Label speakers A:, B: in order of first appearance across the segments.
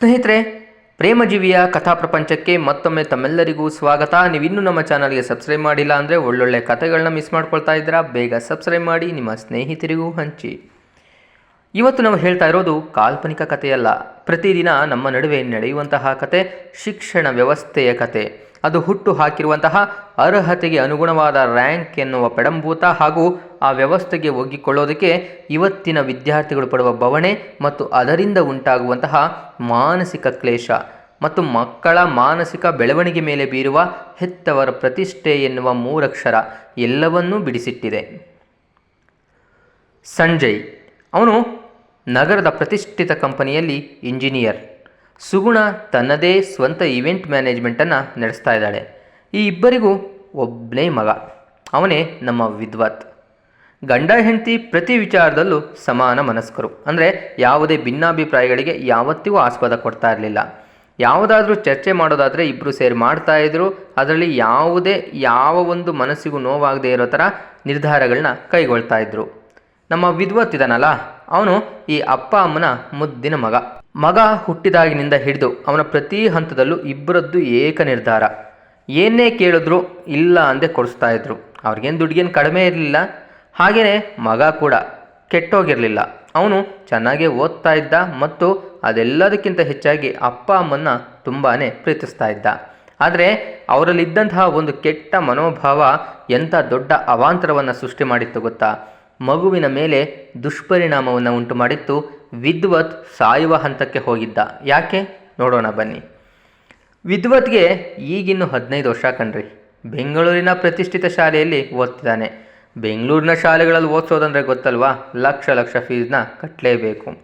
A: ಸ್ನೇಹಿತರೆ, ಪ್ರೇಮಜೀವಿಯ ಕಥಾ ಪ್ರಪಂಚಕ್ಕೆ ಮತ್ತೊಮ್ಮೆ ತಮ್ಮೆಲ್ಲರಿಗೂ ಸ್ವಾಗತ. ನೀವಿನ್ನೂ ನಮ್ಮ ಚಾನಲ್ಗೆ ಸಬ್ಸ್ಕ್ರೈಬ್ ಮಾಡಿಲ್ಲ ಅಂದರೆ ಒಳ್ಳೊಳ್ಳೆ ಕಥೆಗಳನ್ನ ಮಿಸ್ ಮಾಡ್ಕೊಳ್ತಾ ಇದ್ದೀರಾ? ಬೇಗ ಸಬ್ಸ್ಕ್ರೈಬ್ ಮಾಡಿ, ನಿಮ್ಮ ಸ್ನೇಹಿತರಿಗೂ ಹಂಚಿ. ಇವತ್ತು ನಾವು ಹೇಳ್ತಾ ಇರೋದು ಕಾಲ್ಪನಿಕ ಕಥೆಯಲ್ಲ. ಪ್ರತಿದಿನ ನಮ್ಮ ನಡುವೆ ನಡೆಯುವಂತಹ ಕತೆ ಶಿಕ್ಷಣ ವ್ಯವಸ್ಥೆಯ ಕತೆ ಅದು ಹುಟ್ಟು ಹಾಕಿರುವಂತಹ ಅರ್ಹತೆಗೆ ಅನುಗುಣವಾದ ರ್ಯಾಂಕ್ ಎನ್ನುವ ಪೆಡಂಭೂತ ಹಾಗೂ ಆ ವ್ಯವಸ್ಥೆಗೆ ಒಗ್ಗಿಕೊಳ್ಳೋದಕ್ಕೆ ಇವತ್ತಿನ ವಿದ್ಯಾರ್ಥಿಗಳು ಪಡುವ ಬವಣೆ ಮತ್ತು ಅದರಿಂದ ಉಂಟಾಗುವಂತಹ ಮಾನಸಿಕ ಕ್ಲೇಶ ಮತ್ತು ಮಕ್ಕಳ ಮಾನಸಿಕ ಬೆಳವಣಿಗೆ ಮೇಲೆ ಬೀರುವ ಹೆತ್ತವರ ಪ್ರತಿಷ್ಠೆ ಎನ್ನುವ ಮೂರಕ್ಷರ ಎಲ್ಲವನ್ನೂ ಬಿಡಿಸಿಟ್ಟಿದೆ. ಸಂಜಯ್, ಅವನು ನಗರದ ಪ್ರತಿಷ್ಠಿತ ಕಂಪನಿಯಲ್ಲಿ ಇಂಜಿನಿಯರ್. ಸುಗುಣ ತನ್ನದೇ ಸ್ವಂತ ಇವೆಂಟ್ ಮ್ಯಾನೇಜ್ಮೆಂಟನ್ನು ನಡೆಸ್ತಾ ಇದ್ದಾಳೆ. ಈ ಇಬ್ಬರಿಗೂ ಒಬ್ಬನೇ ಮಗ. ಅವನೇ ನಮ್ಮ ವಿದ್ವತ್. ಗಂಡ ಹೆಂಡತಿ ಪ್ರತಿ ವಿಚಾರದಲ್ಲೂ ಸಮಾನ ಮನಸ್ಕರು. ಅಂದರೆ ಯಾವುದೇ ಭಿನ್ನಾಭಿಪ್ರಾಯಗಳಿಗೆ ಯಾವತ್ತಿಗೂ ಆಸ್ಪದ ಕೊಡ್ತಾ ಇರಲಿಲ್ಲ. ಯಾವುದಾದ್ರೂ ಚರ್ಚೆ ಮಾಡೋದಾದರೆ ಇಬ್ಬರು ಸೇರಿ ಮಾಡ್ತಾ ಇದ್ರು. ಅದರಲ್ಲಿ ಯಾವುದೇ, ಯಾವ ಒಂದು ಮನಸ್ಸಿಗೂ ನೋವಾಗದೇ ಇರೋ ಥರ ನಿರ್ಧಾರಗಳನ್ನ ಕೈಗೊಳ್ತಾ ಇದ್ರು. ನಮ್ಮ ವಿದ್ವತ್ ಇದನಲ್ಲ, ಅವನು ಈ ಅಪ್ಪ ಅಮ್ಮನ ಮುದ್ದಿನ ಮಗ. ಮಗ ಹುಟ್ಟಿದಾಗಿನಿಂದ ಹಿಡಿದು ಅವನ ಪ್ರತಿ ಹಂತದಲ್ಲೂ ಇಬ್ಬರದ್ದು ಏಕ ನಿರ್ಧಾರ. ಏನೇ ಕೇಳಿದ್ರು ಇಲ್ಲ ಅಂದೇ ಕೊಡಿಸ್ತಾ ಇದ್ರು. ಅವ್ರಿಗೇನು ದುಡ್ಗೇನು ಕಡಿಮೆ ಇರಲಿಲ್ಲ. ಹಾಗೆಯೇ ಮಗ ಕೂಡ ಕೆಟ್ಟೋಗಿರಲಿಲ್ಲ. ಅವನು ಚೆನ್ನಾಗೇ ಓದ್ತಾ ಇದ್ದ ಮತ್ತು ಅದೆಲ್ಲದಕ್ಕಿಂತ ಹೆಚ್ಚಾಗಿ ಅಪ್ಪ ಅಮ್ಮನ್ನ ತುಂಬಾ ಪ್ರೀತಿಸ್ತಾ ಇದ್ದ. ಆದರೆ ಅವರಲ್ಲಿದ್ದಂತಹ ಒಂದು ಕೆಟ್ಟ ಮನೋಭಾವ ಎಂಥ ದೊಡ್ಡ ಅವಾಂತರವನ್ನು ಸೃಷ್ಟಿ ಮಾಡಿತ್ತು ಗೊತ್ತಾ? ಮಗುವಿನ ಮೇಲೆ ದುಷ್ಪರಿಣಾಮವನ್ನು ಉಂಟು ಮಾಡಿತ್ತು ವಿದ್ವತ್ ಸಾಯುವ ಹಂತಕ್ಕೆ ಹೋಗಿದ್ದ. ಯಾಕೆ? ನೋಡೋಣ ಬನ್ನಿ. ವಿದ್ವತ್ಗೆ ಈಗಿನ್ನು ಹದಿನೈದು ವರ್ಷ ಕಣ್ರಿ. ಬೆಂಗಳೂರಿನ ಪ್ರತಿಷ್ಠಿತ ಶಾಲೆಯಲ್ಲಿ ಓದ್ತಿದ್ದಾನೆ. ಬೆಂಗಳೂರಿನ ಶಾಲೆಗಳಲ್ಲಿ ಓದಿಸೋದಂದ್ರೆ ಗೊತ್ತಲ್ವಾ? ಲಕ್ಷ ಲಕ್ಷ ಫೀಸ್ನ ಕಟ್ಟಲೇಬೇಕು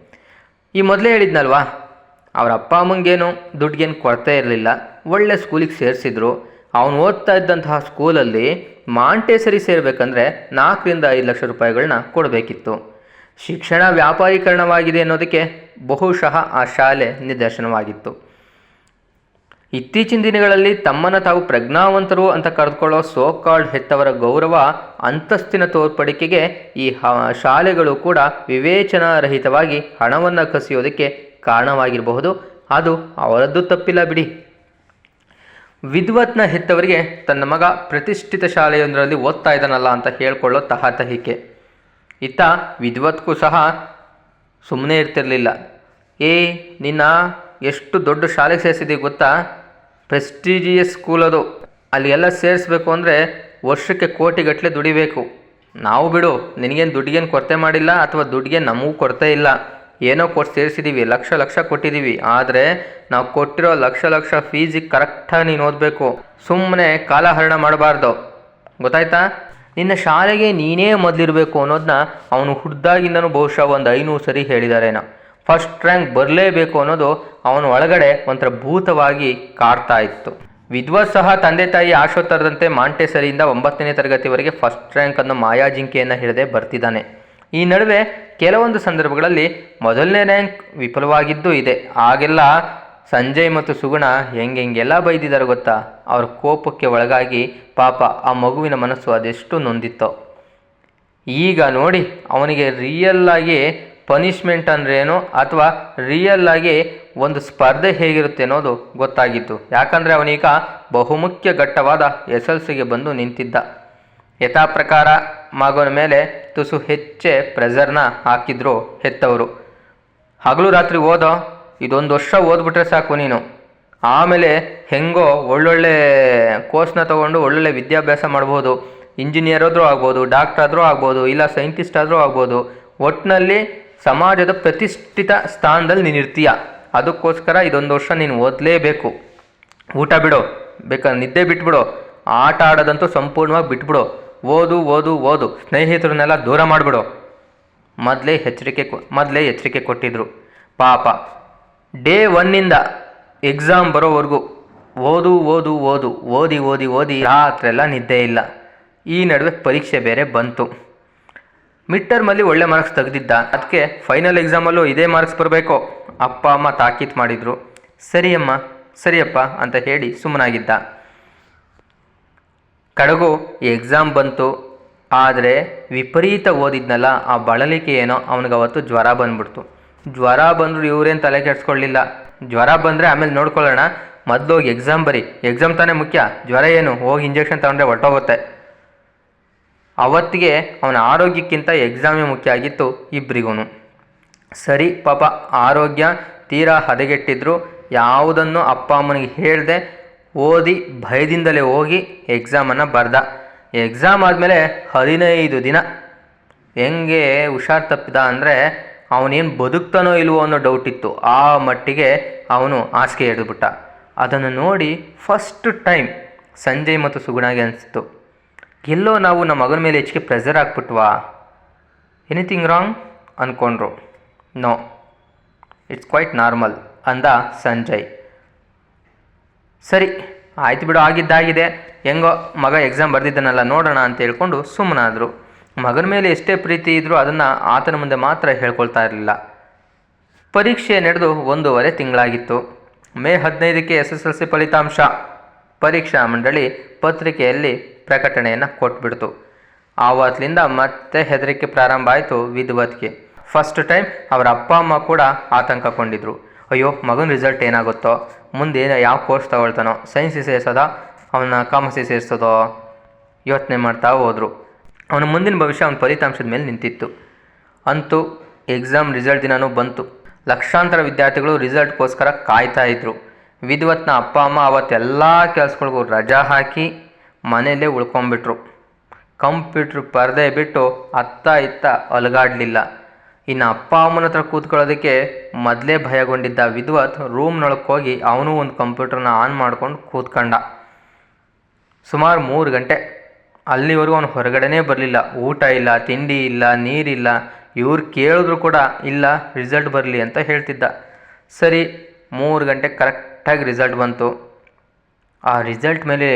A: ಈ ಮೊದಲೇ ಹೇಳಿದ್ನಲ್ವಾ? ಅವರ ಅಪ್ಪ ಅಮ್ಮಂಗೇನು ದುಡ್ಡಿಗೇನು ಕೊರತೆ ಇರಲಿಲ್ಲ. ಒಳ್ಳೆ ಸ್ಕೂಲಿಗೆ ಸೇರಿಸಿದ್ರು. ಅವನು ಓದ್ತಾ ಇದ್ದಂತಹ ಸ್ಕೂಲಲ್ಲಿ ಮಾಂಟೇಸರಿ ಸೇರಬೇಕಂದ್ರೆ ನಾಲ್ಕರಿಂದ ಐದು ಲಕ್ಷ ರೂಪಾಯಿಗಳನ್ನ ಕೊಡಬೇಕಿತ್ತು. ಶಿಕ್ಷಣ ವ್ಯಾಪಾರೀಕರಣವಾಗಿದೆ ಅನ್ನೋದಕ್ಕೆ ಬಹುಶಃ ಆ ಶಾಲೆ ನಿದರ್ಶನವಾಗಿತ್ತು. ಇತ್ತೀಚಿನ ದಿನಗಳಲ್ಲಿ ತಮ್ಮನ್ನು ತಾವು ಪ್ರಜ್ಞಾವಂತರು ಅಂತ ಕರೆದುಕೊಳ್ಳೋ ಸೋ ಹೆತ್ತವರ ಗೌರವ, ಅಂತಸ್ತಿನ ತೋರ್ಪಡಿಕೆಗೆ ಈ ಶಾಲೆಗಳು ಕೂಡ ವಿವೇಚನಾರಹಿತವಾಗಿ ಹಣವನ್ನು ಕಸಿಯೋದಕ್ಕೆ ಕಾರಣವಾಗಿರಬಹುದು. ಅದು ಅವರದ್ದು ತಪ್ಪಿಲ್ಲ ಬಿಡಿ. ವಿದ್ವತ್ನ ಹೆತ್ತವರಿಗೆ ತನ್ನ ಮಗ ಪ್ರತಿಷ್ಠಿತ ಶಾಲೆಯೊಂದರಲ್ಲಿ ಓದ್ತಾ ಇದ್ದಾನಲ್ಲ ಅಂತ ಹೇಳ್ಕೊಳ್ಳೋ ತಹತಹಿಕೆ ಇತ್ತ ವಿದ್ವತ್ಗೂ ಸಹ ಸುಮ್ಮನೆ ಇರ್ತಿರಲಿಲ್ಲ. ಏ, ನಿನ್ನ ಎಷ್ಟು ದೊಡ್ಡ ಶಾಲೆಗೆ ಸೇರಿಸಿದ್ದೀವಿ ಗೊತ್ತಾ? ಪ್ರೆಸ್ಟೀಜಿಯಸ್ ಸ್ಕೂಲ್ ಅದು ಅಲ್ಲಿ ಎಲ್ಲ ಸೇರಿಸ್ಬೇಕು ಅಂದರೆ ವರ್ಷಕ್ಕೆ ಕೋಟಿಗಟ್ಟಲೆ ದುಡಿಬೇಕು. ನಾವು ಬಿಡು, ನಿನಗೇನು ದುಡ್ಡಿಗೇನು ಕೊರತೆ ಮಾಡಿಲ್ಲ ಅಥವಾ ದುಡ್ಡಿಗೆ ನಮಗೂ ಕೊರತೆ ಇಲ್ಲ. ಏನೋ ಕೊಟ್ಟು ಸೇರಿಸಿದ್ದೀವಿ ಲಕ್ಷ ಲಕ್ಷ ಕೊಟ್ಟಿದ್ದೀವಿ ಆದರೆ ನಾವು ಕೊಟ್ಟಿರೋ ಲಕ್ಷ ಲಕ್ಷ ಫೀಸಿಗೆ ಕರೆಕ್ಟಾಗಿ ನೀನು ಓದಬೇಕು. ಸುಮ್ಮನೆ ಕಾಲಹರಣ ಮಾಡಬಾರ್ದು. ಗೊತ್ತಾಯ್ತಾ? ನಿನ್ನ ಶಾಲೆಗೆ ನೀನೇ ಮೊದಲಿರಬೇಕು ಅನ್ನೋದನ್ನ ಅವನು ಹುಡ್ದಾಗಿಂದನೂ ಬಹುಶಃ ಒಂದು ಐನೂರು ಸರಿ ಹೇಳಿದಾರೇನೋ. ಫಸ್ಟ್ ರ್ಯಾಂಕ್ ಬರಲೇಬೇಕು ಅನ್ನೋದು ಅವನ ಒಳಗಡೆ ಒಂಥರ ಭೂತವಾಗಿ ಕಾಡ್ತಾ ಇತ್ತು. ವಿದ್ವತ್ ಸಹ ತಂದೆ ತಾಯಿ ಆಶೋತ್ತರದಂತೆ ಮಾಂಟೇಸರಿಯಿಂದ ಒಂಬತ್ತನೇ ತರಗತಿವರೆಗೆ ಫಸ್ಟ್ ರ್ಯಾಂಕ್ ಅನ್ನೋ ಮಾಯಾಜಿಂಕೆಯನ್ನು ಹಿಡದೆ ಬರ್ತಿದ್ದಾನೆ. ಈ ನಡುವೆ ಕೆಲವೊಂದು ಸಂದರ್ಭಗಳಲ್ಲಿ ಮೊದಲನೇ ರ್ಯಾಂಕ್ ವಿಫಲವಾಗಿದ್ದೂ ಇದೆ. ಆಗೆಲ್ಲ ಸಂಜಯ್ ಮತ್ತು ಸುಗುಣ ಹೆಂಗೆ ಹೆಂಗೆಲ್ಲ ಬೈದಿದ್ದಾರೆ ಗೊತ್ತಾ? ಅವ್ರ ಕೋಪಕ್ಕೆ ಒಳಗಾಗಿ ಪಾಪ ಆ ಮಗುವಿನ ಮನಸ್ಸು ಅದೆಷ್ಟು ನೊಂದಿತ್ತೋ. ಈಗ ನೋಡಿ, ಅವನಿಗೆ ರಿಯಲ್ ಪನಿಷ್ಮೆಂಟ್ ಏನು? ಅಥವಾ ರಿಯಲ್ ಆಗಿ ಒಂದು ಸ್ಪರ್ಧೆ ಹೇಗಿರುತ್ತೆ ಅನ್ನೋದು ಗೊತ್ತಾಗಿತ್ತು. ಯಾಕಂದರೆ ಅವನೀಗ ಬಹುಮುಖ್ಯ ಘಟ್ಟವಾದ ಎಸ್ ಎಲ್ ಸಿಗೆ ಬಂದು ನಿಂತಿದ್ದ. ಯಥಾ ಪ್ರಕಾರ ಮಗನ ಮೇಲೆ ತುಸು ಹೆಚ್ಚೆ ಪ್ರೆಸರ್ನ ಹಾಕಿದ್ರು ಹೆತ್ತವರು. ಹಗಲು ರಾತ್ರಿ ಓದೋ ಇದೊಂದು ವರ್ಷ ಓದ್ಬಿಟ್ರೆ ಸಾಕು ನೀನು. ಆಮೇಲೆ ಹೆಂಗೋ ಒಳ್ಳೊಳ್ಳೆ ಕೋರ್ಸ್ನ ತೊಗೊಂಡು ಒಳ್ಳೊಳ್ಳೆ ವಿದ್ಯಾಭ್ಯಾಸ ಮಾಡ್ಬೋದು. ಇಂಜಿನಿಯರ್ ಆದರೂ ಆಗ್ಬೋದು ಡಾಕ್ಟರ್ ಆದರೂ ಆಗ್ಬೋದು, ಇಲ್ಲ ಸೈಂಟಿಸ್ಟ್ ಆದರೂ ಆಗ್ಬೋದು. ಒಟ್ಟಿನಲ್ಲಿ ಸಮಾಜದ ಪ್ರತಿಷ್ಠಿತ ಸ್ಥಾನದಲ್ಲಿ ನೀನು ಇರ್ತೀಯ ಅದಕ್ಕೋಸ್ಕರ ಇದೊಂದು ವರ್ಷ ನೀನು ಓದಲೇಬೇಕು. ಊಟ ಬಿಡು. ಬೇಕಾದ್ರೆ ನಿದ್ದೆ ಬಿಟ್ಬಿಡು. ಆಟ ಆಡೋದಂತೂ ಸಂಪೂರ್ಣವಾಗಿ ಬಿಟ್ಬಿಡು. ಓದು ಓದು ಓದು. ಸ್ನೇಹಿತರನ್ನೆಲ್ಲ ದೂರ ಮಾಡಿಬಿಡು. ಮೊದಲೇ ಎಚ್ಚರಿಕೆ ಮೊದಲೇ ಎಚ್ಚರಿಕೆ ಕೊಟ್ಟಿದ್ರು. ಪಾಪ. ಡೇ ಒನ್ನಿಂದ ಎಕ್ಸಾಮ್ ಬರೋವರೆಗೂ ಓದು ಓದು ಓದು. ಓದಿ ಓದಿ ಓದಿ. ರಾತ್ರೆಲ್ಲ ನಿದ್ದೆ ಇಲ್ಲ. ಈ ನಡುವೆ ಪರೀಕ್ಷೆ ಬೇರೆ ಬಂತು. ಮಿಡ್ ಟರ್ಮಲ್ಲಿ ಒಳ್ಳೆ ಮಾರ್ಕ್ಸ್ ತೆಗೆದಿದ್ದ. ಅದಕ್ಕೆ ಫೈನಲ್ ಎಕ್ಸಾಮಲ್ಲೂ ಇದೇ ಮಾರ್ಕ್ಸ್ ಬರಬೇಕು? ಅಪ್ಪ, ಅಮ್ಮ ತಾಕೀತ್ ಮಾಡಿದರು. ಸರಿಯಮ್ಮ ಸರಿಯಪ್ಪ ಅಂತ ಹೇಳಿ ಸುಮ್ಮನಾಗಿದ್ದ. ಕಡಗು ಎಕ್ಸಾಮ್ ಬಂತು. ಆದರೆ ವಿಪರೀತ ಓದಿದ್ನಲ್ಲ, ಆ ಬಳಲಿಕೆ ಏನೋ ಅವನಿಗೆ ಅವತ್ತು ಜ್ವರ ಬಂದ್ಬಿಡ್ತು. ಜ್ವರ ಬಂದರೂ ಇವರೇನು ತಲೆ ಕೆಡಿಸ್ಕೊಳ್ಳಿಲ್ಲ ಜ್ವರ ಬಂದರೆ ಆಮೇಲೆ ನೋಡ್ಕೊಳ್ಳೋಣ. ಮೊದಲು ಎಕ್ಸಾಮ್ ಬರಿ. ಎಕ್ಸಾಮ್ ತಾನೇ ಮುಖ್ಯ. ಜ್ವರ ಏನು? ಹೋಗಿ ಇಂಜೆಕ್ಷನ್ ತಗೊಂಡ್ರೆ ಹೊರ್ಟೋಗುತ್ತೆ. ಅವತ್ತಿಗೆ ಅವನ ಆರೋಗ್ಯಕ್ಕಿಂತ ಎಕ್ಸಾಮೇ ಮುಖ್ಯ ಆಗಿತ್ತು ಇಬ್ಬರಿಗೂ ಸರಿ, ಪಾಪ ಆರೋಗ್ಯ ತೀರಾ ಹದಗೆಟ್ಟಿದ್ರು. ಯಾವುದನ್ನು ಅಪ್ಪ ಅಮ್ಮನಿಗೆ ಹೇಳಿದೆ ಓದಿ ಭಯದಿಂದಲೇ ಹೋಗಿ ಎಕ್ಸಾಮನ್ನು ಬರೆದ. ಎಕ್ಸಾಮ್ ಆದಮೇಲೆ ಹದಿನೈದು ದಿನ. ಹೆಂಗೆ ಹುಷಾರು ತಪ್ಪಿದ ಅಂದರೆ ಅವನೇನು ಬದುಕ್ತಾನೋ ಇಲ್ವೋ ಅನ್ನೋ ಡೌಟ್ ಇತ್ತು. ಆ ಮಟ್ಟಿಗೆ ಅವನು ಹಾಸಿಗೆ ಹಿಡಿದ್ಬಿಟ್ಟ. ಅದನ್ನು ನೋಡಿ ಫಸ್ಟ್ ಟೈಮ್ ಸಂಜಯ್ ಮತ್ತು ಸುಗುಣಾಗೆ ಅನಿಸ್ತು ಎಲ್ಲೋ ನಾವು ನಮ್ಮ ಮಗನ ಮೇಲೆ ಹೆಚ್ಚಿಗೆ ಪ್ರೆಷರ್ ಹಾಕ್ಬಿಟ್ವಾ? ಎನಿಥಿಂಗ್ ರಾಂಗ್ ಅಂದ್ಕೊಂಡ್ರು ನೋ ಇಟ್ಸ್ ಕ್ವೈಟ್ ನಾರ್ಮಲ್ ಅಂದ ಸಂಜಯ್. ಸರಿ, ಆಯ್ತು ಬಿಡು, ಆಗಿದ್ದಾಗಿದೆ. ಹೆಂಗೋ ಮಗ ಎಕ್ಸಾಮ್ ಬರೆದಿದ್ದಾನಲ್ಲ, ನೋಡೋಣ ಅಂತ ಹೇಳ್ಕೊಂಡು ಸುಮ್ಮನಾದರು ಮಗನ ಮೇಲೆ ಎಷ್ಟೇ ಪ್ರೀತಿ ಇದ್ದರೂ ಅದನ್ನು ಆತನ ಮುಂದೆ ಮಾತ್ರ ಹೇಳ್ಕೊಳ್ತಾ ಇರಲಿಲ್ಲ. ಪರೀಕ್ಷೆ ನಡೆದು ಒಂದೂವರೆ ತಿಂಗಳಾಗಿತ್ತು. ಮೇ ಹದಿನೈದಕ್ಕೆ ಎಸ್ ಎಸ್ ಎಲ್ ಸಿ ಫಲಿತಾಂಶ. ಪರೀಕ್ಷಾ ಮಂಡಳಿ ಪತ್ರಿಕೆಯಲ್ಲಿ ಪ್ರಕಟಣೆಯನ್ನು ಕೊಟ್ಬಿಡ್ತು. ಆವತ್ತಿನಿಂದ ಮತ್ತೆ ಹೆದರಿಕೆ ಪ್ರಾರಂಭ ಆಯಿತು ವಿದ್ವತ್ಗೆ. ಫಸ್ಟ್ ಟೈಮ್ ಅವರ ಅಪ್ಪ, ಅಮ್ಮ ಕೂಡ ಆತಂಕಗೊಂಡಿದ್ರು. ಅಯ್ಯೋ, ಮಗನ ರಿಸಲ್ಟ್ ಏನಾಗುತ್ತೋ? ಮುಂದೆ ಯಾವ ಕೋರ್ಸ್ ತಗೊಳ್ತಾನೋ? ಸೈನ್ಸಿಗೆ ಸೇರಿಸೋದ? ಅವನ ಕಾಮರ್ಸಿಗೆ ಸೇರಿಸೋದೋ? ಯೋಚನೆ ಮಾಡ್ತಾ ಹೋದರು. ಅವನ ಮುಂದಿನ ಭವಿಷ್ಯ ಅವನ ಫಲಿತಾಂಶದ ಮೇಲೆ ನಿಂತಿತ್ತು. ಅಂತೂ ಎಕ್ಸಾಮ್ ರಿಸಲ್ಟ್ ದಿನವೂ ಬಂತು. ಲಕ್ಷಾಂತರ ವಿದ್ಯಾರ್ಥಿಗಳು ರಿಸಲ್ಟ್ಗೋಸ್ಕರ ಕಾಯ್ತಾ ಇದ್ರು. ವಿದ್ವತ್ನ ಅಪ್ಪ, ಅಮ್ಮ ಅವತ್ತೆಲ್ಲ ಕೆಲಸಗಳಿಗೂ ರಜಾ ಹಾಕಿ ಮನೆಯಲ್ಲೇ ಉಳ್ಕೊಂಬಿಟ್ರು ಕಂಪ್ಯೂಟ್ರ್ ಪರದೆ ಬಿಟ್ಟು ಅತ್ತ ಇತ್ತ ಅಲಗಾಡಲಿಲ್ಲ. ಇನ್ನು ಅಪ್ಪ, ಅಮ್ಮನ ಹತ್ರ ಕೂತ್ಕೊಳ್ಳೋದಕ್ಕೆ ಮೊದಲೇ ಭಯಗೊಂಡಿದ್ದ ವಿದ್ವತ್ ರೂಮ್ನೊಳಕ್ಕೆ ಹೋಗಿ ಅವನು ಒಂದು ಕಂಪ್ಯೂಟರ್ನ ಆನ್ ಮಾಡ್ಕೊಂಡು ಕೂತ್ಕೊಂಡ. ಸುಮಾರು ಮೂರು ಗಂಟೆ. ಅಲ್ಲಿವರೆಗೂ ಅವನು ಹೊರಗಡೆನೇ ಬರಲಿಲ್ಲ. ಊಟ ಇಲ್ಲ, ತಿಂಡಿ ಇಲ್ಲ, ನೀರಿಲ್ಲ. ಇವ್ರು ಕೇಳಿದ್ರು ಕೂಡ, ಇಲ್ಲ ರಿಸಲ್ಟ್ ಬರಲಿ ಅಂತ ಹೇಳ್ತಿದ್ದ. ಸರಿ, ಮೂರು ಗಂಟೆ ಕರೆಕ್ಟಾಗಿ ರಿಸಲ್ಟ್ ಬಂತು. ಆ ರಿಸಲ್ಟ್ ಮೇಲೆ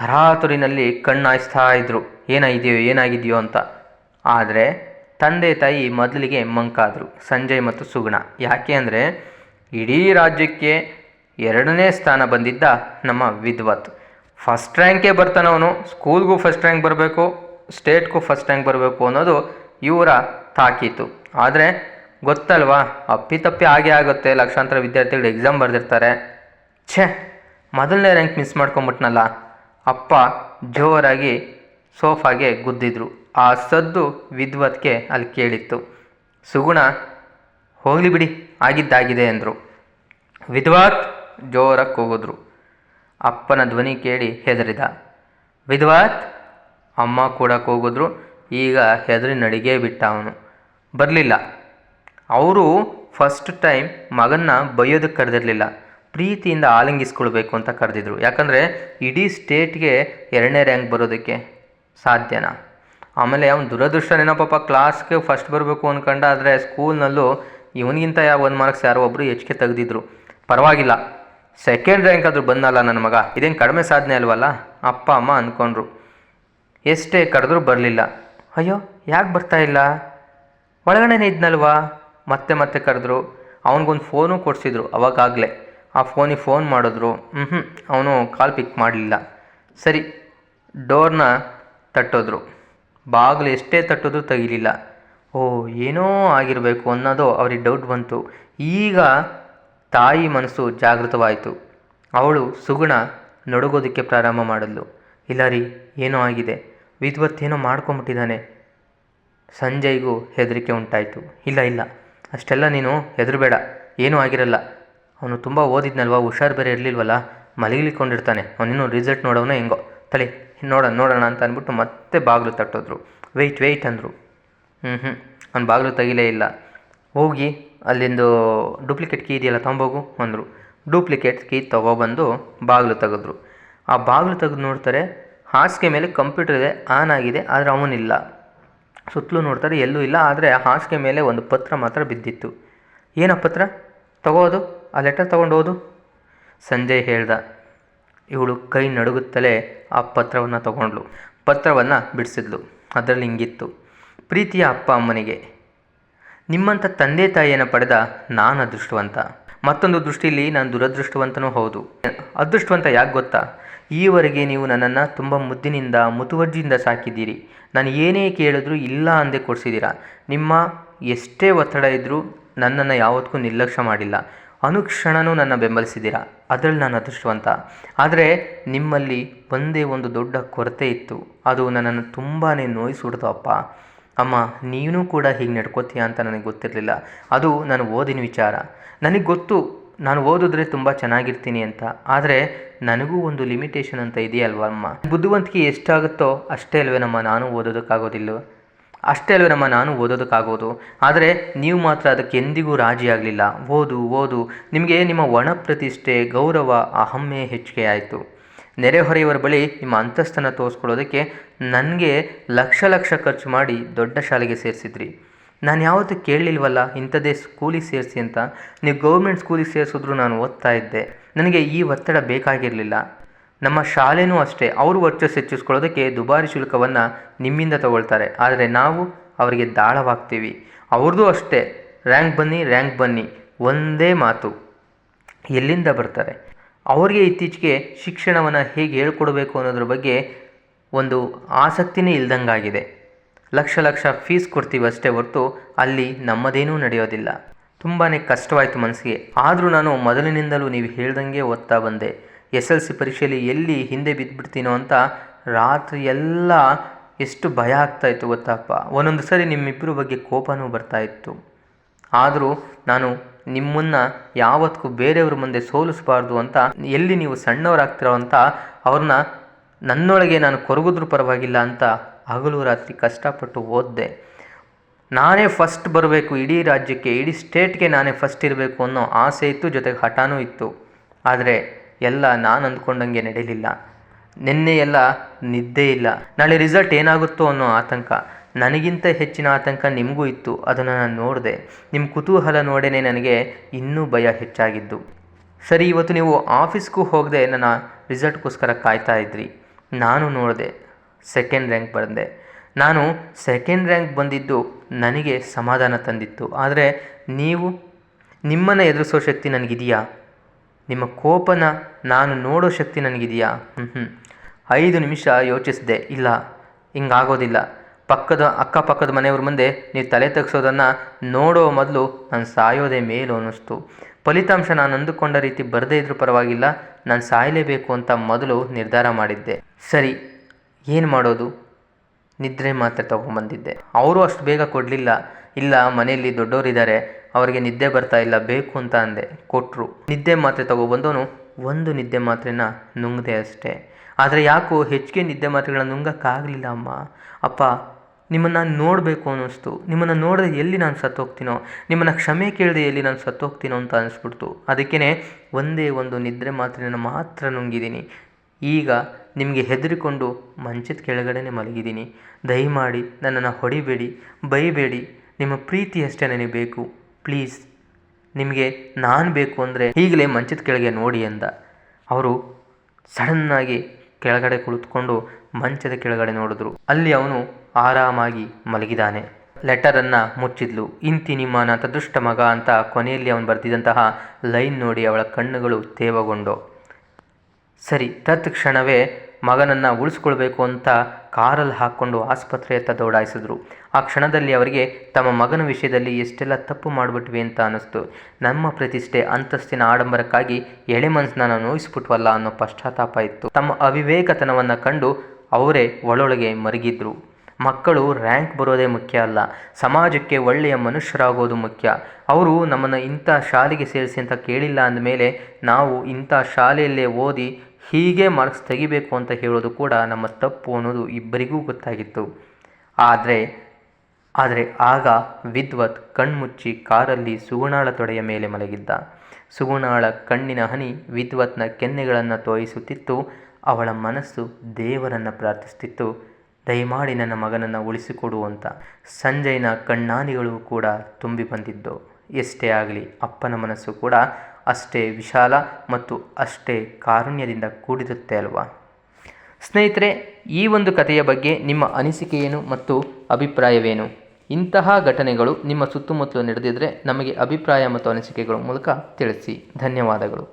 A: ತರಾತುರಿನಲ್ಲಿ ಕಣ್ಣಾಯಿಸ್ತಾ ಇದ್ದರು ಏನಾಗಿದೆಯೋ ಏನಾಗಿದೆಯೋ ಅಂತ. ಆದರೆ ತಂದೆ ತಾಯಿ ಮೊದಲಿಗೆ ಮಂಕಾದರು, ಸಂಜಯ್ ಮತ್ತು ಸುಗುಣ. ಯಾಕೆ ಅಂದರೆ ಇಡೀ ರಾಜ್ಯಕ್ಕೆ ಎರಡನೇ ಸ್ಥಾನ ಬಂದಿದ್ದ ನಮ್ಮ ವಿದ್ವತ್. ಫಸ್ಟ್ ರ್ಯಾಂಕೇ ಬರ್ತಾನವನು ಸ್ಕೂಲ್ಗೂ ಫಸ್ಟ್ ರ್ಯಾಂಕ್ ಬರಬೇಕು, ಸ್ಟೇಟ್ಗೂ ಫಸ್ಟ್ ರ್ಯಾಂಕ್ ಬರಬೇಕು ಅನ್ನೋದು ಇವರ ತಾಕೀತು. ಆದರೆ ಗೊತ್ತಲ್ವಾ, ಅಪ್ಪಿತಪ್ಪಿ ಆಗೇ ಆಗುತ್ತೆ. ಲಕ್ಷಾಂತರ ವಿದ್ಯಾರ್ಥಿಗಳು ಎಕ್ಸಾಮ್ ಬರೆದಿರ್ತಾರೆ. ಛೇ, ಮೊದಲನೇ ರ್ಯಾಂಕ್ ಮಿಸ್ ಮಾಡ್ಕೊಂಬಿಟ್ನಲ್ಲ. ಅಪ್ಪ ಜೋರಾಗಿ ಸೋಫಾಗೆ ಗುದ್ದಿದ್ರು. ಆ ಸದ್ದು ವಿದ್ವತ್ಗೆ ಅಲ್ಲಿ ಕೇಳಿತ್ತು. ಸುಗುಣ, ಹೋಗಲಿ ಬಿಡಿ, ಆಗಿದ್ದಾಗಿದೆ ಅಂದರು. ವಿದ್ವತ್ ಜೋರಾಗಿ ಕೂಗಿದ್ರು. ಅಪ್ಪನ ಧ್ವನಿ ಕೇಳಿ ಹೆದರಿದ. ವಿದ್ವತ್, ಅಮ್ಮ ಕೂಡ ಕೂಗಿದ್ರು. ಈಗ ಹೆದರಿ ನಡಿಗೇ ಬಿಟ್ಟ ಅವನು. ಬರಲಿಲ್ಲ. ಅವರು ಫಸ್ಟ್ ಟೈಮ್ ಮಗನ್ನ ಬೈಯೋದಕ್ಕೆ ಕರೆದಿರಲಿಲ್ಲ. ಪ್ರೀತಿಯಿಂದ ಆಲಿಂಗಿಸ್ಕೊಳ್ಬೇಕು ಅಂತ ಕರೆದಿದ್ರು. ಯಾಕಂದರೆ ಇಡೀ ಸ್ಟೇಟ್ಗೆ ಎರಡನೇ ರ್ಯಾಂಕ್ ಬರೋದಕ್ಕೆ ಸಾಧ್ಯನಾ? ಆಮೇಲೆ ಅವ್ನು ದುರದೃಷ್ಟನೇನೋ ಪಾಪ ಕ್ಲಾಸ್ಗೆ ಫಸ್ಟ್ ಬರಬೇಕು ಅಂದ್ಕಂಡ ಆದರೆ ಸ್ಕೂಲ್ನಲ್ಲೂ ಇವನಿಗಿಂತ ಯಾವ ಒಂದು ಮಾರ್ಕ್ಸ್ ಯಾರೋ ಒಬ್ಬರು ಹೆಚ್ಚಿಗೆ ತೆಗೆದಿದ್ರು. ಪರವಾಗಿಲ್ಲ. ಸೆಕೆಂಡ್ ರ್ಯಾಂಕ್ ಆದರೂ ಬಂದಲ್ಲ ನನ್ನ ಮಗ. ಇದೇನು ಕಡಿಮೆ ಸಾಧನೆ ಅಲ್ವಲ್ಲ? ಅಪ್ಪ, ಅಮ್ಮ ಅಂದ್ಕೊಂಡ್ರು ಎಷ್ಟೇ ಕರೆದ್ರೂ ಬರಲಿಲ್ಲ. ಅಯ್ಯೋ, ಯಾಕೆ ಬರ್ತಾ ಇಲ್ಲ? ಒಳಗಡೆನೇ ಇದ್ನಲ್ವಾ? ಮತ್ತೆ ಮತ್ತೆ ಕರೆದ್ರು. ಅವನಿಗೊಂದು ಫೋನು ಕೊಡಿಸಿದ್ರು, ಅವಾಗಾಗಲೇ. ಆ ಫೋನಿಗೆ ಫೋನ್ ಮಾಡಿದ್ರು ಹ್ಞೂ ಅವನು ಕಾಲ್ ಪಿಕ್ ಮಾಡಲಿಲ್ಲ. ಸರಿ, ಡೋರ್ನ ತಟ್ಟೋದ್ರು. ಬಾಗಿಲು ಎಷ್ಟೇ ತಟ್ಟೋದು ತೆಗಿಲಿಲ್ಲ. ಓ, ಏನೋ ಆಗಿರಬೇಕು ಅನ್ನೋದು ಅವ್ರಿಗೆ ಡೌಟ್ ಬಂತು. ಈಗ ತಾಯಿ ಮನಸ್ಸು ಜಾಗೃತವಾಯಿತು. ಅವಳು ಸುಗುಣ ನಡುಗೋದಕ್ಕೆ ಪ್ರಾರಂಭ ಮಾಡಿದ್ಲು. ಇಲ್ಲ ರೀ, ಏನೋ ಆಗಿದೆ. ವಿದ್ವತ್ ಏನೋ ಮಾಡ್ಕೊಂಬಿಟ್ಟಿದ್ದಾನೆ. ಸಂಜಯ್ಗೂ ಹೆದರಿಕೆ ಉಂಟಾಯಿತು. ಇಲ್ಲ ಇಲ್ಲ, ಅಷ್ಟೆಲ್ಲ ನೀನು ಹೆದರಬೇಡ. ಏನೂ ಆಗಿರಲ್ಲ. ಅವನು ತುಂಬ ಓದಿದ್ನಲ್ವ, ಹುಷಾರು ಬೇರೆ ಇರಲಿಲ್ವಲ್ಲ? ಮಲಗಿಲಿಕೊಂಡಿರ್ತಾನೆ ಅವನಿನ್ನೂ ರಿಸಲ್ಟ್ ನೋಡೋವನ ಹೆಂಗೋ. ತಲೆ ನೋಡೋಣ ನೋಡೋಣ ಅಂತ ಅಂದ್ಬಿಟ್ಟು ಮತ್ತೆ ಬಾಗಿಲು ತಟ್ಟೋದ್ರು. ವೆಯ್ಟ್ ವೆಯ್ಟ್ ಅಂದರು. ಹ್ಞೂ ಹ್ಞೂ ಅವ್ನು ಬಾಗಿಲು ತೆಗಿಲೇ ಇಲ್ಲ. ಹೋಗಿ ಅಲ್ಲಿಂದು ಡೂಪ್ಲಿಕೇಟ್ ಕೀ ಇದೆಯಲ್ಲ ತೊಗೊಂಬೋಗು ಅಂದರು. ಡೂಪ್ಲಿಕೇಟ್ ಕೀ ತೊಗೊಬಂದು ಬಾಗಿಲು ತೆಗೆದ್ರು. ಆ ಬಾಗಿಲು ತೆಗೆದು ನೋಡ್ತಾರೆ, ಹಾಸಿಗೆ ಮೇಲೆ ಕಂಪ್ಯೂಟರ್ ಇದೆ ಆನ್ ಆಗಿದೆ, ಆದರೆ ಅವನಿಲ್ಲ. ಸುತ್ತಲೂ ನೋಡ್ತಾರೆ ಎಲ್ಲೂ ಇಲ್ಲ, ಆದರೆ ಹಾಸಿಗೆ ಮೇಲೆ ಒಂದು ಪತ್ರ ಮಾತ್ರ ಬಿದ್ದಿತ್ತು. ಏನೋ ಪತ್ರ? ತಗೋದು ಆ ಲೆಟರ್ ತಗೊಂಡು ಓದು. ಸಂಜಯ್ ಹೇಳ್ದ, ಇವಳು ಕೈ ನಡುಗುತ್ತಲೇ ಆ ಪತ್ರವನ್ನು ತಗೊಂಡ್ಳು. ಪತ್ರವನ್ನು ಬಿಡಿಸಿದ್ಲು. ಅದರಲ್ಲಿ ಹಿಂಗಿತ್ತು. ಪ್ರೀತಿಯ ಅಪ್ಪ ಅಮ್ಮನಿಗೆ ನಿಮ್ಮಂಥ ತಂದೆ ತಾಯಿಯನ್ನು ಪಡೆದ ನಾನು ಅದೃಷ್ಟವಂತ. ಮತ್ತೊಂದು ದೃಷ್ಟಿಯಲ್ಲಿ ನಾನು ದುರದೃಷ್ಟವಂತನೂ ಹೌದು. ಅದೃಷ್ಟವಂತ ಯಾಕೆ ಗೊತ್ತಾ? ಈವರೆಗೆ ನೀವು ನನ್ನನ್ನು ತುಂಬ ಮುದ್ದಿನಿಂದ, ಮುತುವರ್ಜಿಯಿಂದ ಸಾಕಿದ್ದೀರಿ. ನಾನು ಏನೇ ಕೇಳಿದ್ರೂ ಇಲ್ಲ ಅಂದೇ ಕೊಡಿಸಿದ್ದೀರಾ. ನಿಮ್ಮ ಎಷ್ಟೇ ಒತ್ತಡ ಇದ್ದರೂ ನನ್ನನ್ನು ಯಾವತ್ತಿಗೂ ನಿರ್ಲಕ್ಷ್ಯ ಮಾಡಿಲ್ಲ. ಅನುಕ್ಷಣನೂ ನನ್ನ ಬೆಂಬಲಿಸಿದ್ದೀರಾ? ಅದರಲ್ಲಿ ನಾನು ಅದೃಷ್ಟವಂತ. ಆದರೆ ನಿಮ್ಮಲ್ಲಿ ಒಂದೇ ಒಂದು ದೊಡ್ಡ ಕೊರತೆ ಇತ್ತು. ಅದು ನನ್ನನ್ನು ತುಂಬಾ ನೋಯಿಸ್ಬಿಡ್ತು ಅಪ್ಪ. ಅಮ್ಮ, ನೀನು ಕೂಡ ಹೀಗೆ ನಡ್ಕೋತೀಯ ಅಂತ ನನಗೆ ಗೊತ್ತಿರಲಿಲ್ಲ. ಅದು ನಾನು ಓದಿನ ವಿಚಾರ. ನನಗೆ ಗೊತ್ತು, ನಾನು ಓದಿದ್ರೆ ತುಂಬ ಚೆನ್ನಾಗಿರ್ತೀನಿ ಅಂತ. ಆದರೆ ನನಗೂ ಒಂದು ಲಿಮಿಟೇಷನ್ ಅಂತ ಇದೆಯಲ್ವ ಅಮ್ಮ? ಬುದ್ಧಿವಂತಿಕೆ ಎಷ್ಟಾಗುತ್ತೋ ಅಷ್ಟೇ ಅಲ್ವೇನಮ್ಮ, ನಾನು ಓದೋದಕ್ಕಾಗೋದಿಲ್ಲ ಅಷ್ಟೇ ಅಲ್ವೇ ನಮ್ಮ ನಾನು ಓದೋದಕ್ಕಾಗೋದು. ಆದರೆ ನೀವು ಮಾತ್ರ ಅದಕ್ಕೆ ಎಂದಿಗೂ ರಾಜಿಯಾಗಲಿಲ್ಲ ಓದು ಓದು. ನಿಮಗೆ ನಿಮ್ಮ ಒಣ ಪ್ರತಿಷ್ಠೆ ಗೌರವ, ಅಹಮ್ಮೆ ಹೆಚ್ಚಿಗೆ ಆಯಿತು. ನೆರೆಹೊರೆಯವರ ಬಳಿ ನಿಮ್ಮ ಅಂತಸ್ತನ್ನು ತೋರಿಸ್ಕೊಳ್ಳೋದಕ್ಕೆ ನನಗೆ ಲಕ್ಷ ಲಕ್ಷ ಖರ್ಚು ಮಾಡಿ ದೊಡ್ಡ ಶಾಲೆಗೆ ಸೇರಿಸಿದ್ರಿ. ನಾನು ಯಾವತ್ತೂ ಕೇಳಲಿಲ್ವಲ್ಲ, ಇಂಥದ್ದೇ ಸ್ಕೂಲಿಗೆ ಸೇರಿಸಿ ಅಂತ. ನೀವು ಗೌರ್ಮೆಂಟ್ ಸ್ಕೂಲಿಗೆ ಸೇರಿಸಿದ್ರು ನಾನು ಓದ್ತಾ ಇದ್ದೆ. ನನಗೆ ಈ ಒತ್ತಡ ಬೇಕಾಗಿರಲಿಲ್ಲ. ನಮ್ಮ ಶಾಲೆನೂ ಅಷ್ಟೇ, ಅವರು ವರ್ಚಸ್ಸು ಹೆಚ್ಚಿಸ್ಕೊಳ್ಳೋದಕ್ಕೆ ದುಬಾರಿ ಶುಲ್ಕವನ್ನು ನಿಮ್ಮಿಂದ ತಗೊಳ್ತಾರೆ. ಆದರೆ ನಾವು ಅವರಿಗೆ ದಾಳವಾಗ್ತೀವಿ. ಅವ್ರದ್ದು ಅಷ್ಟೇ, ರ್ಯಾಂಕ್ ಬನ್ನಿ ರ್ಯಾಂಕ್ ಬನ್ನಿ. ಒಂದೇ ಮಾತು, ಎಲ್ಲಿಂದ ಬರ್ತಾರೆ? ಅವರಿಗೆ ಇತ್ತೀಚೆಗೆ ಶಿಕ್ಷಣವನ್ನು ಹೇಗೆ ಹೇಳ್ಕೊಡ್ಬೇಕು ಅನ್ನೋದ್ರ ಬಗ್ಗೆ ಒಂದು ಆಸಕ್ತಿನೇ ಇಲ್ದಂಗಾಗಿದೆ. ಲಕ್ಷ ಲಕ್ಷ ಫೀಸ್ ಕೊಡ್ತೀವಿ ಅಷ್ಟೇ ಹೊರತು ಅಲ್ಲಿ ನಮ್ಮದೇನೂ ನಡೆಯೋದಿಲ್ಲ. ತುಂಬಾ ಕಷ್ಟವಾಯಿತು ಮನಸ್ಸಿಗೆ ಆದರೂ ನಾನು ಮೊದಲಿನಿಂದಲೂ ನೀವು ಹೇಳ್ದಂಗೆ ಓದ್ತಾ ಬಂದೆ. ಎಸ್ ಎಲ್ ಸಿ ಪರೀಕ್ಷೆಯಲ್ಲಿ ಎಲ್ಲಿ ಹಿಂದೆ ಬಿದ್ದುಬಿಡ್ತೀನೋ ಅಂತ ರಾತ್ರಿ ಎಲ್ಲ ಎಷ್ಟು ಭಯ ಆಗ್ತಾಯಿತ್ತು ಗೊತ್ತಪ್ಪ. ಒಂದೊಂದು ಸರಿ ನಿಮ್ಮಿಬ್ಬರ ಬಗ್ಗೆ ಕೋಪನೂ ಬರ್ತಾ ಇತ್ತು. ಆದರೂ ನಾನು ನಿಮ್ಮನ್ನು ಯಾವತ್ತಿಗೂ ಬೇರೆಯವ್ರ ಮುಂದೆ ಸೋಲಿಸಬಾರ್ದು ಅಂತ ಎಲ್ಲಿ ನೀವು ಸಣ್ಣವರಾಗ್ತಿರೋ ಅಂತ ಅವ್ರನ್ನ ನನ್ನೊಳಗೆ ನಾನು ಕೊರಗಿದ್ರೂ ಪರವಾಗಿಲ್ಲ ಅಂತ ಹಗಲು ರಾತ್ರಿ ಕಷ್ಟಪಟ್ಟು ಓದಿದೆ. ನಾನೇ ಫಸ್ಟ್ ಬರಬೇಕು, ಇಡೀ ರಾಜ್ಯಕ್ಕೆ, ಇಡೀ ಸ್ಟೇಟ್ಗೆ ನಾನೇ ಫಸ್ಟ್ ಇರಬೇಕು ಅನ್ನೋ ಆಸೆ ಇತ್ತು, ಜೊತೆಗೆ ಹಠಾನೂ ಇತ್ತು. ಆದರೆ ಎಲ್ಲ ನಾನು ಅಂದ್ಕೊಂಡಂಗೆ ನಡೀಲಿಲ್ಲ. ನಿನ್ನೆ ಎಲ್ಲ ನಿದ್ದೆ ಇಲ್ಲ. ನಾಳೆ ರಿಸಲ್ಟ್ ಏನಾಗುತ್ತೋ ಅನ್ನೋ ಆತಂಕ. ನನಗಿಂತ ಹೆಚ್ಚಿನ ಆತಂಕ ನಿಮಗೂ ಇತ್ತು. ಅದನ್ನು ನಾನು ನೋಡಿದೆ. ನಿಮ್ಮ ಕುತೂಹಲ ನೋಡೇ ನನಗೆ ಇನ್ನೂ ಭಯ ಹೆಚ್ಚಾಗಿದ್ದು. ಸರಿ, ಇವತ್ತು ನೀವು ಆಫೀಸ್ಗೂ ಹೋಗದೆ ನನ್ನ ರಿಸಲ್ಟ್ಗೋಸ್ಕರ ಕಾಯ್ತಾ ಇದ್ರಿ. ನಾನು ನೋಡಿದೆ. ಸೆಕೆಂಡ್ ರ್ಯಾಂಕ್ ಬಂದೆ. ನಾನು ಸೆಕೆಂಡ್ ರ್ಯಾಂಕ್ ಬಂದಿದ್ದು ನನಗೆ ಸಮಾಧಾನ ತಂದಿತ್ತು. ಆದರೆ ನೀವು ನಿಮ್ಮನ್ನು ಎದುರಿಸೋ ಶಕ್ತಿ ನನಗಿದೆಯಾ? ನಿಮ್ಮ ಕೋಪನ ನಾನು ನೋಡೋ ಶಕ್ತಿ ನನಗಿದೆಯಾ? ಹ್ಞೂ ಹ್ಞೂ ಐದು ನಿಮಿಷ ಯೋಚಿಸಿದೆ, ಇಲ್ಲ, ಹಿಂಗಾಗೋದಿಲ್ಲ. ಪಕ್ಕದ ಅಕ್ಕಪಕ್ಕದ ಮನೆಯವ್ರ ಮುಂದೆ ನೀವು ತಲೆ ತಗ್ಸೋದನ್ನು ನೋಡೋ ಮೊದಲು ನಾನು ಸಾಯೋದೇ ಮೇಲು ಅನ್ನಿಸ್ತು. ಫಲಿತಾಂಶ ನಾನು ಅಂದುಕೊಂಡ ರೀತಿ ಬರದೇ ಇದ್ರೂ ಪರವಾಗಿಲ್ಲ, ನಾನು ಸಾಯಲೇಬೇಕು ಅಂತ ಮೊದಲು ನಿರ್ಧಾರ ಮಾಡಿದ್ದೆ. ಸರಿ, ಏನು ಮಾಡೋದು? ನಿದ್ರೆ ಮಾತ್ರ ತೊಗೊಂಬಂದಿದ್ದೆ. ಅವರು ಅಷ್ಟು ಬೇಗ ಕೊಡಲಿಲ್ಲ. ಇಲ್ಲ, ಮನೆಯಲ್ಲಿ ದೊಡ್ಡವರಿದ್ದಾರೆ ಅವರಿಗೆ ನಿದ್ದೆ ಬರ್ತಾ ಇಲ್ಲ, ಬೇಕು ಅಂತ ಅಂದೆ. ಕೊಟ್ಟರು ನಿದ್ದೆ ಮಾತ್ರೆ ತಗೊಬಂದವನು ಒಂದು ನಿದ್ದೆ ಮಾತ್ರೆನ ನುಂಗದೆ ಅಷ್ಟೇ. ಆದರೆ ಯಾಕೋ ಹೆಚ್ಚಿಗೆ ನಿದ್ದೆ ಮಾತ್ರೆಗಳನ್ನ ನುಂಗಕ್ಕಾಗಲಿಲ್ಲ ಅಮ್ಮ. ಅಪ್ಪ, ನಿಮ್ಮನ್ನು ನೋಡಬೇಕು ಅನ್ನಿಸ್ತು. ನಿಮ್ಮನ್ನು ನೋಡದೆ ಎಲ್ಲಿ ನಾನು ಸತ್ತೋಗ್ತೀನೋ, ನಿಮ್ಮನ್ನು ಕ್ಷಮೆ ಕೇಳದೆ ಎಲ್ಲಿ ನಾನು ಸತ್ತೋಗ್ತೀನೋ ಅಂತ ಅನಿಸ್ಬಿಡ್ತು. ಅದಕ್ಕೇ ಒಂದೇ ಒಂದು ನಿದ್ರೆ ಮಾತ್ರೆನ ಮಾತ್ರ ನುಂಗಿದ್ದೀನಿ ಈಗ ನಿಮಗೆ ಹೆದರಿಕೊಂಡು ಮಂಚದ ಕೆಳಗಡೆನೆ ಮಲಗಿದ್ದೀನಿ ದಯಮಾಡಿ ನನ್ನನ್ನು ಹೊಡಿಬೇಡಿ, ಬೈಬೇಡಿ. ನಿಮ್ಮ ಪ್ರೀತಿ ಅಷ್ಟೇ ನನಗೆ ಬೇಕು. ಪ್ಲೀಸ್, ನಿಮಗೆ ನಾನು ಬೇಕು ಅಂದರೆ ಈಗಲೇ ಮಂಚದ ಕೆಳಗೆ ನೋಡಿ ಅಂದ ಅವರು ಸಡನ್ನಾಗಿ ಕೆಳಗಡೆ ಕುಳಿತುಕೊಂಡು ಮಂಚದ ಕೆಳಗಡೆ ನೋಡಿದ್ರು. ಅಲ್ಲಿ ಅವನು ಆರಾಮಾಗಿ ಮಲಗಿದಾನೆ ಲೆಟರನ್ನು ಮುಚ್ಚಿದ್ಲು. ಇಂತಿ ನಿಮ್ಮ ಅದೃಷ್ಟ ಮಗ ಅಂತ ಕೊನೆಯಲ್ಲಿ ಅವನು ಬರೆದಿದ್ದಂತಹ ಲೈನ್ ನೋಡಿ ಅವಳ ಕಣ್ಣುಗಳು ತೇವಗೊಂಡು. ಸರಿ, ತತ್ಕ್ಷಣವೇ ಮಗನನ್ನು ಉಳಿಸ್ಕೊಳ್ಬೇಕು ಅಂತ ಕಾರಲ್ಲಿ ಹಾಕ್ಕೊಂಡು ಆಸ್ಪತ್ರೆಯತ್ತ ದೌಡಾಯಿಸಿದ್ರು. ಆ ಕ್ಷಣದಲ್ಲಿ ಅವರಿಗೆ ತಮ್ಮ ಮಗನ ವಿಷಯದಲ್ಲಿ ಎಷ್ಟೆಲ್ಲ ತಪ್ಪು ಮಾಡಿಬಿಟ್ವಿ ಅಂತ ಅನ್ನಿಸ್ತು. ನಮ್ಮ ಪ್ರತಿಷ್ಠೆ, ಅಂತಸ್ತಿನ ಆಡಂಬರಕ್ಕಾಗಿ ಎಳೆ ಮನಸ್ಸನ್ನ ನಾವು ನೋಯಿಸ್ಬಿಟ್ವಲ್ಲ ಅನ್ನೋ ಪಶ್ಚಾತ್ತಾಪ ಇತ್ತು. ತಮ್ಮ ಅವಿವೇಕತನವನ್ನು ಕಂಡು ಅವರೇ ಒಳೊಳಗೆ ಮರುಗಿದ್ರು. ಮಕ್ಕಳು ರ್ಯಾಂಕ್ ಬರೋದೇ ಮುಖ್ಯ ಅಲ್ಲ, ಸಮಾಜಕ್ಕೆ ಒಳ್ಳೆಯ ಮನುಷ್ಯರಾಗೋದು ಮುಖ್ಯ. ಅವರು ನಮ್ಮನ್ನು ಇಂಥ ಶಾಲೆಗೆ ಸೇರಿಸಿ ಅಂತ ಕೇಳಿಲ್ಲ ಅಂದಮೇಲೆ ನಾವು ಇಂಥ ಶಾಲೆಯಲ್ಲೇ ಓದಿ ಹೀಗೆ ಮಾರ್ಕ್ಸ್ ತೆಗಿಬೇಕು ಅಂತ ಹೇಳೋದು ಕೂಡ ನಮ್ಮ ತಪ್ಪು ಅನ್ನೋದು ಇಬ್ಬರಿಗೂ ಗೊತ್ತಾಗಿತ್ತು. ಆದರೆ ಆದರೆ ಆಗ ವಿದ್ವತ್ ಕಣ್ಮುಚ್ಚಿ ಕಾರಲ್ಲಿ ಸುಗುಣಾಳ ತೊಡೆಯ ಮೇಲೆ ಮಲಗಿದ್ದ. ಸುಗುಣಾಳ ಕಣ್ಣಿನ ಹನಿ ವಿದ್ವತ್ನ ಕೆನ್ನೆಗಳನ್ನು ತೋಯಿಸುತ್ತಿತ್ತು. ಅವಳ ಮನಸ್ಸು ದೇವರನ್ನು ಪ್ರಾರ್ಥಿಸ್ತಿತ್ತು ದಯಮಾಡಿ ನನ್ನ ಮಗನನ್ನು ಉಳಿಸಿಕೊಡು ಅಂತ ಸಂಜಯ್ನ ಕಣ್ಣಾನಿಗಳು ಕೂಡ ತುಂಬಿ ಬಂದಿದ್ದು. ಎಷ್ಟೇ ಆಗಲಿ ಅಪ್ಪನ ಮನಸ್ಸು ಕೂಡ ಅಷ್ಟೇ ವಿಶಾಲ ಮತ್ತು ಅಷ್ಟೇ ಕಾರುಣ್ಯದಿಂದ ಕೂಡಿರುತ್ತೆ ಅಲ್ವಾ? ಸ್ನೇಹಿತರೆ, ಈ ಒಂದು ಕಥೆಯ ಬಗ್ಗೆ ನಿಮ್ಮ ಅನಿಸಿಕೆ ಏನು ಮತ್ತು ಅಭಿಪ್ರಾಯವೇನು? ಇಂತಹ ಘಟನೆಗಳು ನಿಮ್ಮ ಸುತ್ತಮುತ್ತಲು ನಡೆದಿದ್ದರೆ ನಮಗೆ ಅಭಿಪ್ರಾಯ ಮತ್ತು ಅನಿಸಿಕೆಗಳ ಮೂಲಕ ತಿಳಿಸಿ. ಧನ್ಯವಾದಗಳು.